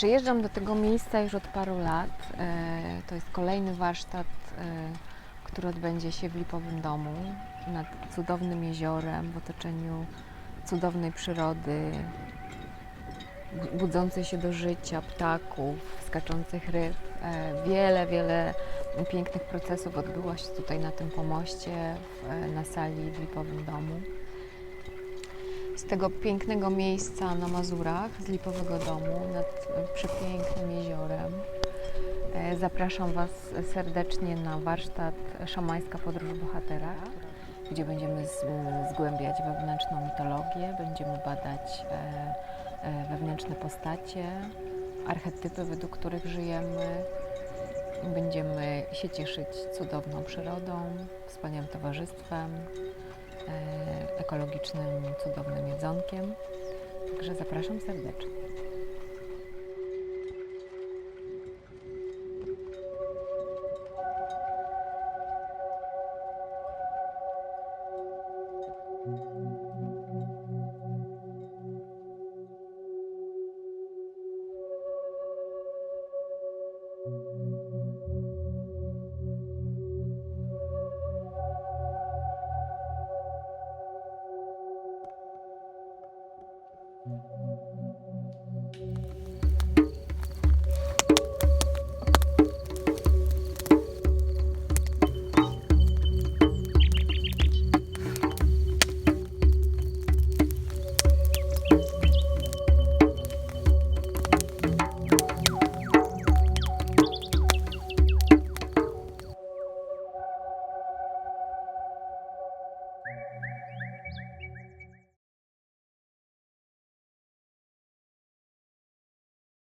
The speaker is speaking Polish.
Przyjeżdżam do tego miejsca już od paru lat. E, To jest kolejny warsztat, e, który odbędzie się w Lipowym Domu nad cudownym jeziorem w otoczeniu cudownej przyrody, bu- budzącej się do życia ptaków, skaczących ryb. E, Wiele, wiele pięknych procesów odbyło się tutaj na tym pomoście, na sali w Lipowym Domu. Tego pięknego miejsca na Mazurach, z Lipowego Domu, nad e, przepięknym jeziorem, e, zapraszam Was serdecznie na warsztat Szamańska Podróż Bohatera, gdzie będziemy zgłębiać wewnętrzną mitologię, będziemy badać e, wewnętrzne postacie, archetypy, według których żyjemy. Będziemy się cieszyć cudowną przyrodą, wspaniałym towarzystwem, E, ekologicznym, cudownym jedzonkiem. Także zapraszam serdecznie. thank you